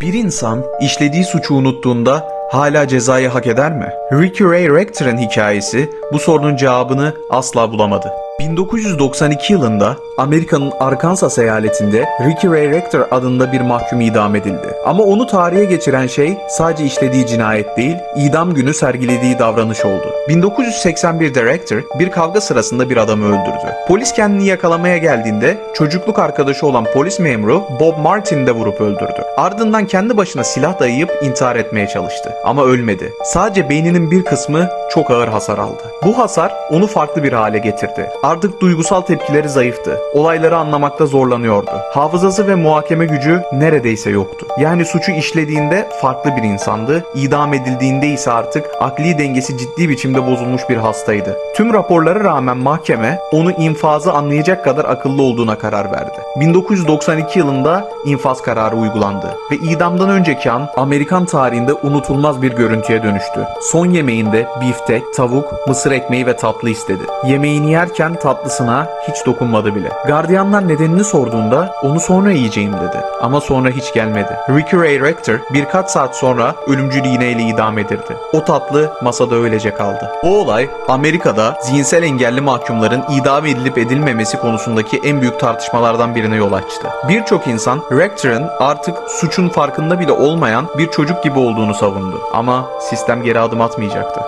Bir insan işlediği suçu unuttuğunda hala cezayı hak eder mi? Ricky Ray Rector'ın hikayesi bu sorunun cevabını asla bulamadı. 1992 yılında Amerika'nın Arkansas eyaletinde Ricky Ray Rector adında bir mahkum idam edildi. Ama onu tarihe geçiren şey sadece işlediği cinayet değil, idam günü sergilediği davranış oldu. 1981'de Rector bir kavga sırasında bir adamı öldürdü. Polis kendini yakalamaya geldiğinde çocukluk arkadaşı olan polis memuru Bob Martin de vurup öldürdü. Ardından kendi başına silah dayayıp intihar etmeye çalıştı. Ama ölmedi. Sadece beyninin bir kısmı çok ağır hasar aldı. Bu hasar onu farklı bir hale getirdi. Artık duygusal tepkileri zayıftı. Olayları anlamakta zorlanıyordu. Hafızası ve muhakeme gücü neredeyse yoktu. Yani suçu işlediğinde farklı bir insandı, idam edildiğinde ise artık akli dengesi ciddi biçimde bozulmuş bir hastaydı. Tüm raporlara rağmen mahkeme onu infazı anlayacak kadar akıllı olduğuna karar verdi. 1992 yılında infaz kararı uygulandı ve idamdan önceki an Amerikan tarihinde unutulmaz bir görüntüye dönüştü. Son yemeğinde biftek, tavuk, mısır ekmeği ve tatlı istedi. Yemeğini yerken tatlısına hiç dokunmadı bile. Gardiyanlar nedenini sorduğunda onu sonra yiyeceğim dedi. Ama sonra hiç gelmedi. Ricky Ray Rector birkaç saat sonra ölümcül iğneyle idam edildi. O tatlı masada öylece kaldı. Bu olay Amerika'da zihinsel engelli mahkumların idam edilip edilmemesi konusundaki en büyük tartışmalardan birine yol açtı. Birçok insan Rector'ın artık suçun farkında bile olmayan bir çocuk gibi olduğunu savundu. Ama sistem geri adım atmayacaktı.